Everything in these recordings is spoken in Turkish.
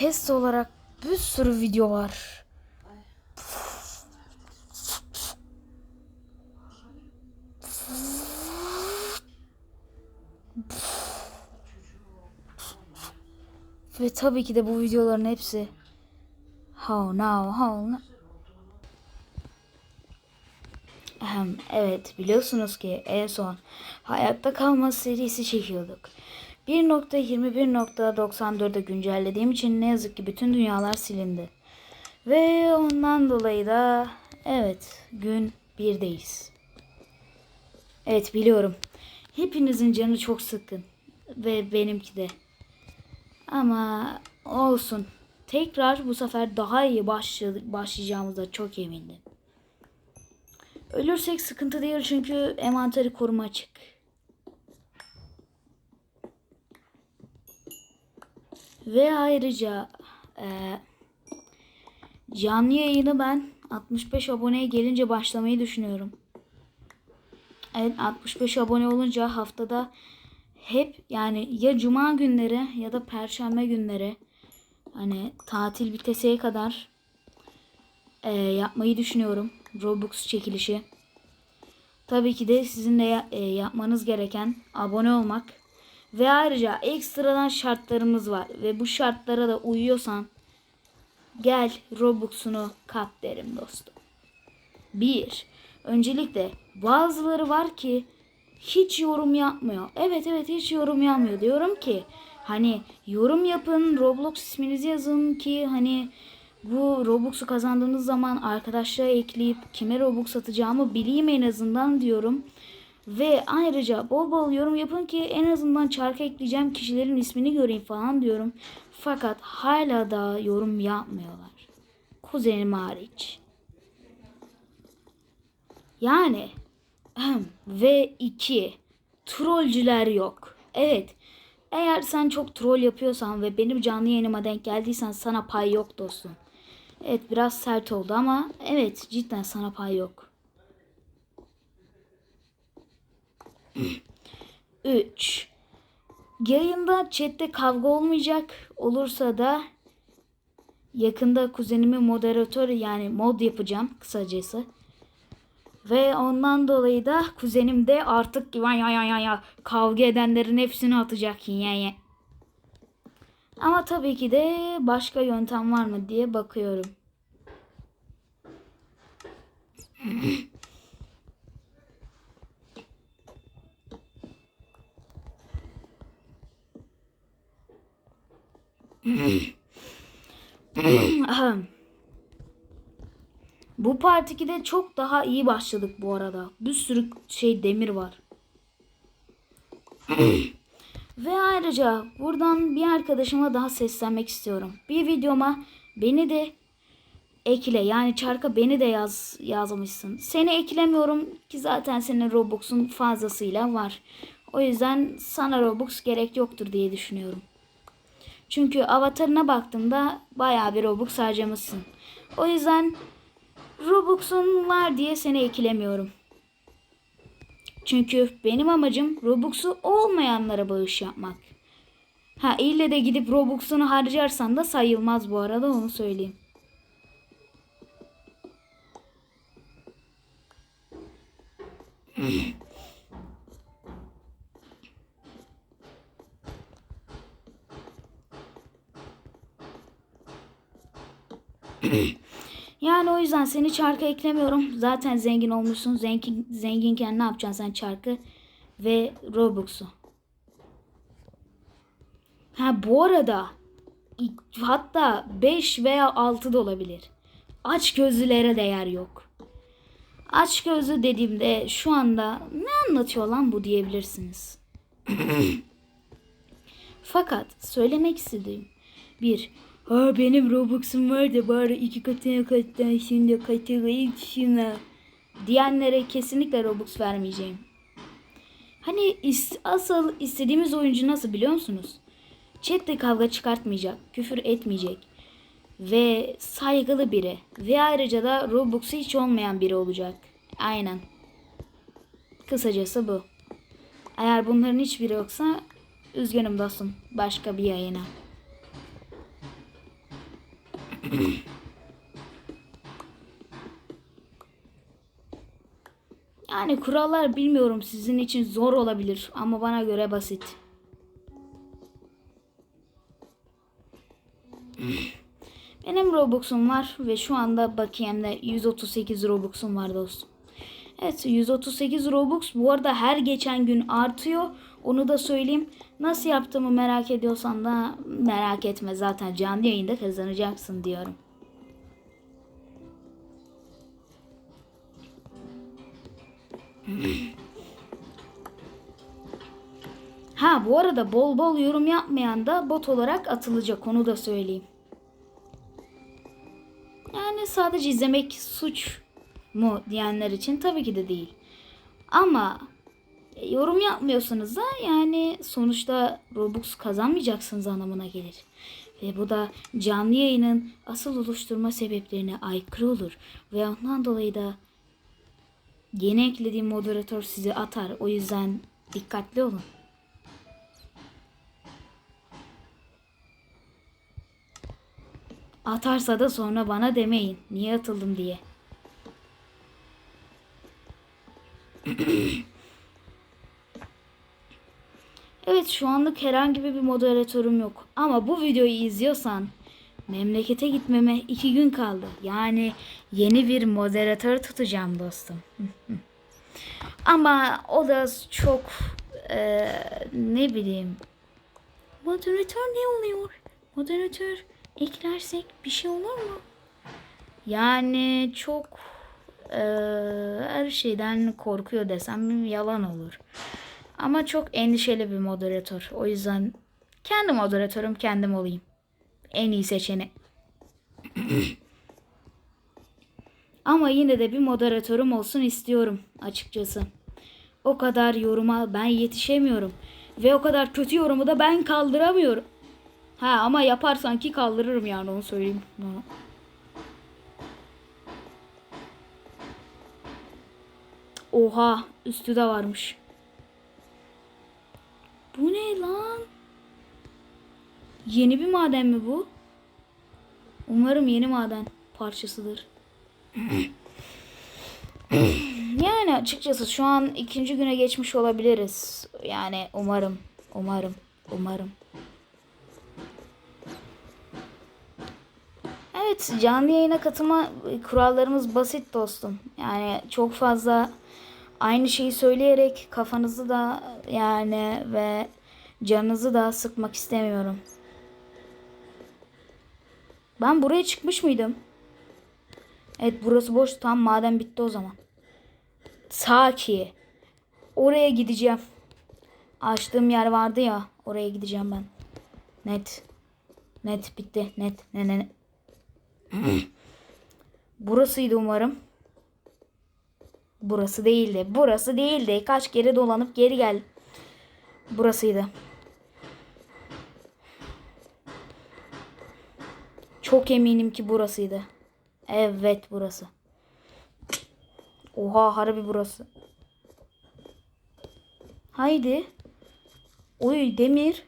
test olarak bir sürü video var. Ve tabii ki de bu videoların hepsi How now, how now. Evet biliyorsunuz ki en son hayatta kalma serisi çekiyorduk. 1.21.94'e güncellediğim için ne yazık ki bütün dünyalar silindi. Ve ondan dolayı da evet gün birdeyiz. Evet biliyorum. Hepinizin canı çok sıkkın. Ve benimki de. Ama olsun. Tekrar bu sefer daha iyi başlı- başlayacağımıza çok emindim. Ölürsek sıkıntı değil çünkü envanteri koruma açık. Ve ayrıca eee, canlı yayını ben 65 aboneye gelince başlamayı düşünüyorum. Evet 65 abone olunca haftada hep yani ya cuma günleri ya da perşembe günleri hani tatil biteseye kadar eee, yapmayı düşünüyorum. Robux çekilişi. Tabii ki de sizin de e, yapmanız gereken abone olmak. Ve ayrıca ekstradan şartlarımız var. Ve bu şartlara da uyuyorsan gel Robux'unu kat derim dostum. Bir, öncelikle bazıları var ki hiç yorum yapmıyor. Evet evet hiç yorum yapmıyor. Diyorum ki hani yorum yapın, Roblox isminizi yazın ki hani bu Robux'u kazandığınız zaman arkadaşlara ekleyip kime Robux atacağımı bileyim en azından diyorum. Ve ayrıca bol bol yorum yapın ki en azından çarka ekleyeceğim kişilerin ismini göreyim falan diyorum. Fakat hala da yorum yapmıyorlar. Kuzenim hariç. Yani ve iki trollcüler yok. Evet. Eğer sen çok troll yapıyorsan ve benim canlı yayınıma denk geldiysen sana pay yok dostum. Evet biraz sert oldu ama evet cidden sana pay yok. 3. Yayında chatte kavga olmayacak. Olursa da yakında kuzenimi moderatör yani mod yapacağım kısacası. Ve ondan dolayı da kuzenim de artık ya ya ya ya kavga edenlerin hepsini atacak ya ya. Ama tabii ki de başka yöntem var mı diye bakıyorum. Bu Part 2'de çok daha iyi başladık bu arada. Bir sürü şey demir var. Ve ayrıca buradan bir arkadaşıma daha seslenmek istiyorum. Bir videoma beni de ekle. Yani çarka beni de yaz yazmışsın. Seni eklemiyorum ki zaten senin Robux'un fazlasıyla var. O yüzden sana Robux gerek yoktur diye düşünüyorum. Çünkü avatarına baktığımda bayağı bir Robux harcamışsın. O yüzden Robux'un var diye seni eklemiyorum. Çünkü benim amacım Robux'u olmayanlara bağış yapmak. Ha ille de gidip Robux'unu harcarsan da sayılmaz bu arada onu söyleyeyim. Yani o yüzden seni çarka eklemiyorum. Zaten zengin olmuşsun. Zengin, zenginken ne yapacaksın sen çarkı ve Robux'u. Ha bu arada hatta 5 veya 6 da olabilir. Aç gözlülere değer yok. Aç gözlü dediğimde şu anda ne anlatıyor lan bu diyebilirsiniz. Fakat söylemek istediğim bir Ha benim Robux'um var da bari iki katına kattan şimdi katılayım şuna diyenlere kesinlikle Robux vermeyeceğim. Hani is- asıl istediğimiz oyuncu nasıl biliyor musunuz? Chat'te kavga çıkartmayacak, küfür etmeyecek ve saygılı biri ve ayrıca da Robux'u hiç olmayan biri olacak. Aynen. Kısacası bu. Eğer bunların hiçbiri yoksa üzgünüm dostum. Başka bir yayına. Yani kurallar bilmiyorum sizin için zor olabilir ama bana göre basit. Benim Robux'um var ve şu anda bakiyemde 138 Robux'um var dostum. Evet 138 Robux bu arada her geçen gün artıyor. Onu da söyleyeyim. Nasıl yaptığımı merak ediyorsan da merak etme zaten canlı yayında kazanacaksın diyorum. Ha bu arada bol bol yorum yapmayan da bot olarak atılacak onu da söyleyeyim. Yani sadece izlemek suç mu diyenler için tabii ki de değil. Ama yorum yapmıyorsanız da yani sonuçta Robux kazanmayacaksınız anlamına gelir. Ve bu da canlı yayının asıl oluşturma sebeplerine aykırı olur. Ve ondan dolayı da yeni eklediğim moderatör sizi atar. O yüzden dikkatli olun. Atarsa da sonra bana demeyin. Niye atıldım diye. Evet şu anlık herhangi bir moderatörüm yok. Ama bu videoyu izliyorsan memlekete gitmeme iki gün kaldı. Yani yeni bir moderatör tutacağım dostum. Ama o da çok eee, ne bileyim. Moderatör ne oluyor? Moderatör eklersek bir şey olur mu? Yani çok eee, her şeyden korkuyor desem yalan olur. Ama çok endişeli bir moderatör. O yüzden kendi moderatörüm kendim olayım. En iyi seçenek. Ama yine de bir moderatörüm olsun istiyorum açıkçası. O kadar yoruma ben yetişemiyorum. Ve o kadar kötü yorumu da ben kaldıramıyorum. Ha ama yaparsan ki kaldırırım yani onu söyleyeyim. Ha. Oha üstü de varmış. Bu ne lan? Yeni bir maden mi bu? Umarım yeni maden parçasıdır. yani açıkçası şu an ikinci güne geçmiş olabiliriz. Yani umarım, umarım, umarım. Evet canlı yayına katılma kurallarımız basit dostum. Yani çok fazla aynı şeyi söyleyerek kafanızı da yani ve canınızı da sıkmak istemiyorum. Ben buraya çıkmış mıydım? Evet burası boş. Tam maden bitti o zaman. Saki. Oraya gideceğim. Açtığım yer vardı ya. Oraya gideceğim ben. Net. Net bitti. Net. Ne ne ne. Burasıydı umarım. Burası değildi. Burası değildi. Kaç kere dolanıp geri gel. Burasıydı. Çok eminim ki burasıydı. Evet burası. Oha harbi burası. Haydi. Oy demir.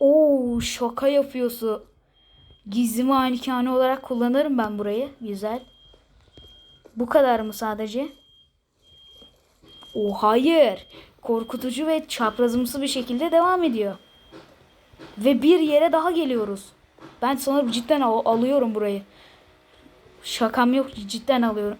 Oo şaka yapıyorsun. Gizli malikane olarak kullanırım ben burayı. Güzel. Bu kadar mı sadece? O hayır. Korkutucu ve çaprazımsı bir şekilde devam ediyor. Ve bir yere daha geliyoruz. Ben sanırım cidden al- alıyorum burayı. Şakam yok cidden alıyorum.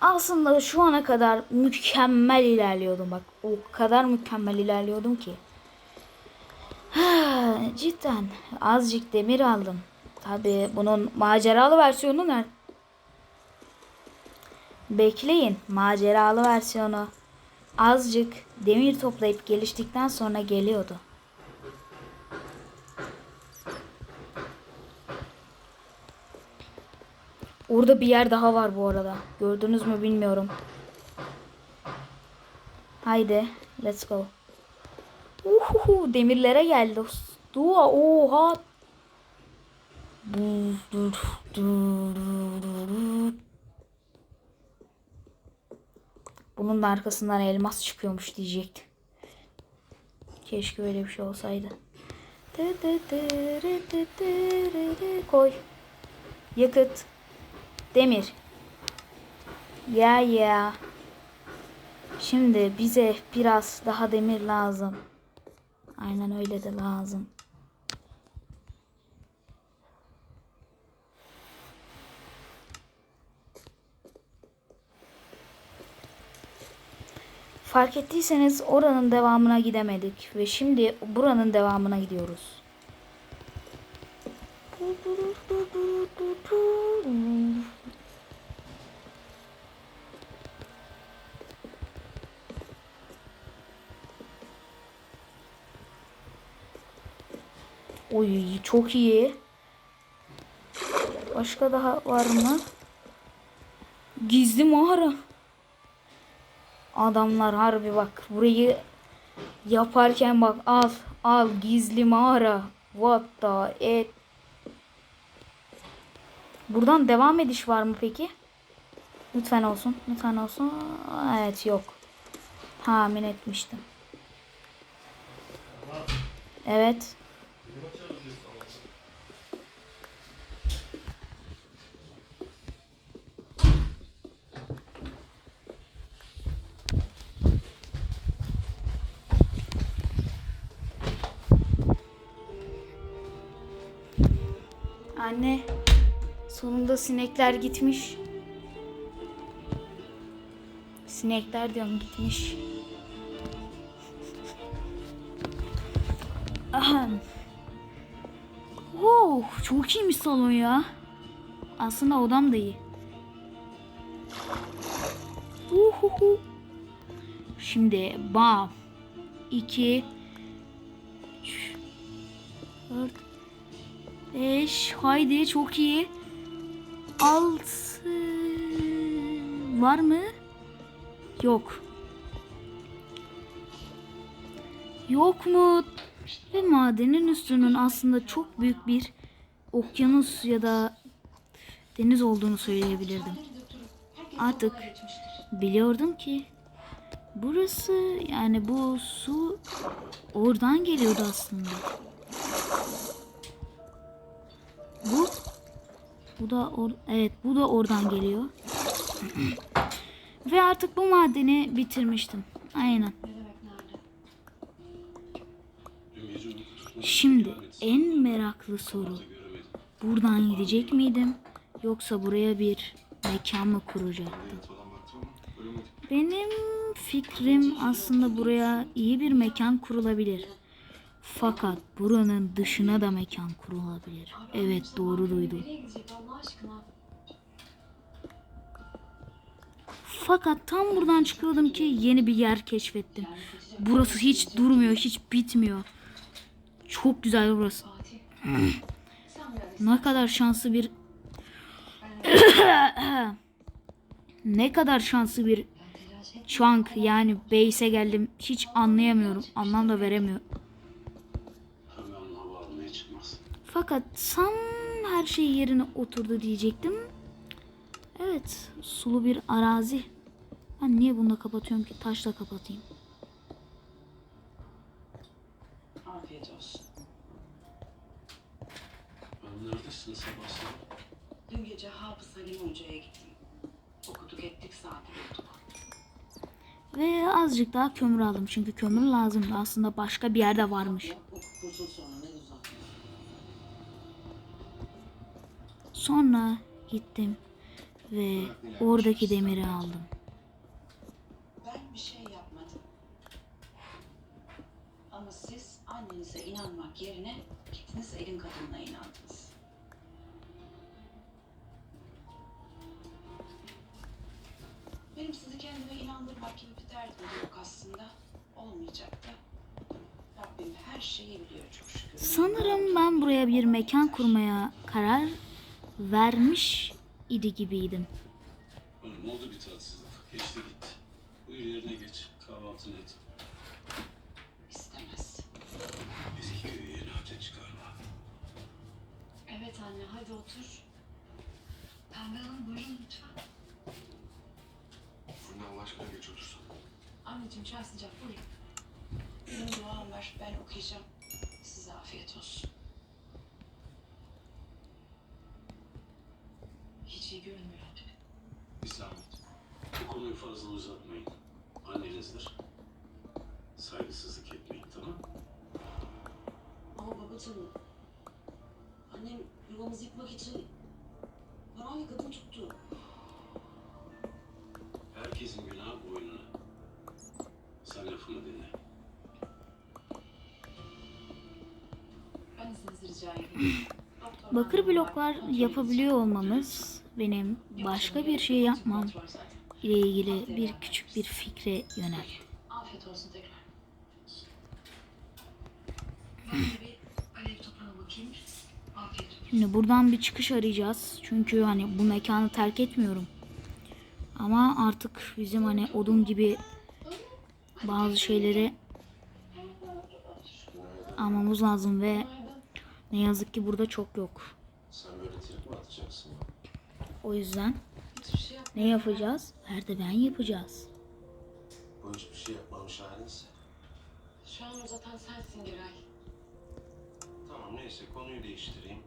Aslında şu ana kadar mükemmel ilerliyordum bak. O kadar mükemmel ilerliyordum ki. Cidden azıcık demir aldım. Tabi bunun maceralı versiyonu ne? Bekleyin maceralı versiyonu. Azıcık demir toplayıp geliştikten sonra geliyordu. Orada bir yer daha var bu arada. Gördünüz mü bilmiyorum. Haydi. Let's go. Uhuhu, demirlere geldi. Dua oha. Bunun da arkasından elmas çıkıyormuş diyecekti. Keşke öyle bir şey olsaydı. Koy. Yakıt. Demir. Ya ya. Şimdi bize biraz daha demir lazım. Aynen öyle de lazım. Fark ettiyseniz oranın devamına gidemedik ve şimdi buranın devamına gidiyoruz. Oy çok iyi. Başka daha var mı? Gizli mağara. Adamlar harbi bak burayı yaparken bak al al gizli mağara. What the it. Buradan devam ediş var mı peki? Lütfen olsun. Lütfen olsun. Evet yok. Tahmin etmiştim. Evet. Anne, sonunda sinekler gitmiş. Sinekler diyorum gitmiş. Ahem. Wow, çok iyiymiş salon ya. Aslında odam da iyi. Uhuhu. Şimdi bam. 2 3 4 5 haydi çok iyi. 6 var mı? Yok. Yok mu? Ve madenin üstünün aslında çok büyük bir okyanus ya da deniz olduğunu söyleyebilirdim. Artık biliyordum ki burası yani bu su oradan geliyordu aslında. Bu bu da or evet bu da oradan geliyor. Ve artık bu madeni bitirmiştim. Aynen. Şimdi en meraklı soru. Buradan gidecek miydim? Yoksa buraya bir mekan mı kuracaktım? Benim fikrim aslında buraya iyi bir mekan kurulabilir. Fakat buranın dışına da mekan kurulabilir. Evet doğru duydum. Fakat tam buradan çıkıyordum ki yeni bir yer keşfettim. Burası hiç durmuyor, hiç bitmiyor. Çok güzel burası. ne kadar şanslı bir ne kadar şanslı bir chunk yani base'e geldim. Hiç anlayamıyorum. Anlam da veremiyorum. Fakat tam her şey yerine oturdu diyecektim. Evet, sulu bir arazi. Ben niye bunu da kapatıyorum ki? Taşla kapatayım. Afiyet olsun. Abi neredesin sabah sabah? Dün gece Hafız Halim Hoca'ya gittim. Okuduk ettik saati bulduk. Ve azıcık daha kömür aldım. Çünkü kömür lazımdı. Aslında başka bir yerde varmış. Oku kurtul sonra Sonra gittim ve oradaki demiri aldım. Ben bir şey yapmadım. Ama siz annenize inanmak yerine gittiniz elin kadınına inandınız. Benim sizi kendime inandırmak gibi bir derdim de yok aslında. Olmayacak da. Rabbim her şeyi biliyor çok şükür. Sanırım ben buraya bir mekan kurmaya karar vermiş idi gibiydim. Oğlum oldu bir tatsızlık. Geçti gitti. Buyur yerine geç. Kahvaltını et. İstemez. Eski köyü yeni hapse çıkarma. Evet anne hadi otur. Pembe Hanım buyurun lütfen. Fırından Allah aşkına geç otursan. Anneciğim çay sıcak buyurun. Benim duam var ben okuyacağım. Size afiyet olsun. Hiç iyi görünmüyor. Bir zahmet. Bu konuyu fazla uzatmayın. Annenizdir. Saygısızlık etmeyin tamam Ama babacığım, annem yuvamızı yıkmak için parayla kadın tuttu. Herkesin günahı boynuna. Sen lafımı dinle. Ben izninizi rica edeyim. Bakır bloklar yapabiliyor olmamız benim başka bir şey yapmam ile ilgili bir küçük bir fikre yönel. Afiyet olsun tekrar. Ben de bir alev toprağına bakayım. Afiyet olsun. Şimdi buradan bir çıkış arayacağız. Çünkü hani bu mekanı terk etmiyorum. Ama artık bizim hani odun gibi bazı şeyleri almamız lazım ve ne yazık ki burada çok yok. Sen böyle trip mi atacaksın? O yüzden şey ne yapacağız? Merdiven yapacağız. Bu hiçbir şey yapmamış halinse. Şu an uzatan sensin Giray. Tamam neyse konuyu değiştireyim.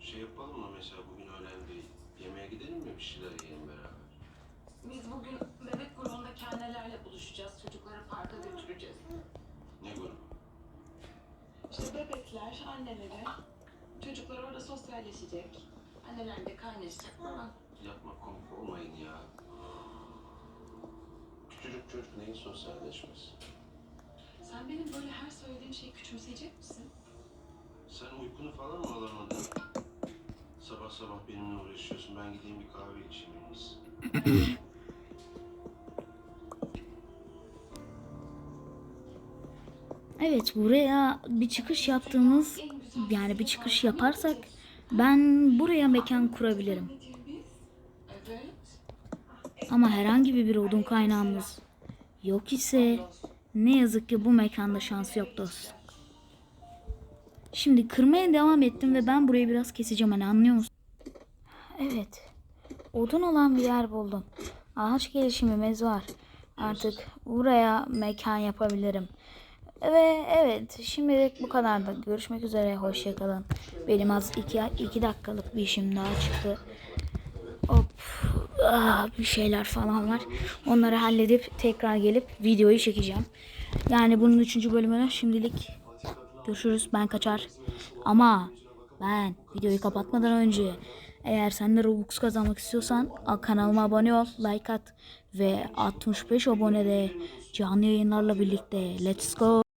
Şey yapalım mı mesela bugün öğlen bir yemeğe gidelim mi bir şeyler yiyelim beraber? Biz bugün bebek grubundaki annelerle buluşacağız. Çocukları parka götüreceğiz. Ne grubu? İşte bebekler, anneleri. Çocuklar orada sosyalleşecek. Anneler de kaynaşacak falan. Yapma komik olmayın ya. Küçücük çocuk neyin sosyalleşmesi? Sen benim böyle her söylediğim şeyi küçümseyecek misin? Sen uykunu falan mı alamadın? Sabah sabah benimle uğraşıyorsun. Ben gideyim bir kahve içeyim en iyisi. Evet buraya bir çıkış yaptığımız yani bir çıkış yaparsak ben buraya mekan kurabilirim. Ama herhangi bir odun kaynağımız yok ise ne yazık ki bu mekanda şans yok dostum. Şimdi kırmaya devam ettim ve ben burayı biraz keseceğim hani anlıyor musun? Evet. Odun olan bir yer buldum. Ağaç gelişimimiz var. Artık buraya mekan yapabilirim. Ve evet şimdilik bu kadar da. Görüşmek üzere. Hoşçakalın. Benim az iki, iki dakikalık bir işim daha çıktı. Hop. Ah, bir şeyler falan var. Onları halledip tekrar gelip videoyu çekeceğim. Yani bunun üçüncü bölümünü şimdilik görüşürüz. Ben kaçar. Ama ben videoyu kapatmadan önce eğer sen de Robux kazanmak istiyorsan kanalıma abone ol, like at ve 65 abonede canlı yayınlarla birlikte let's go.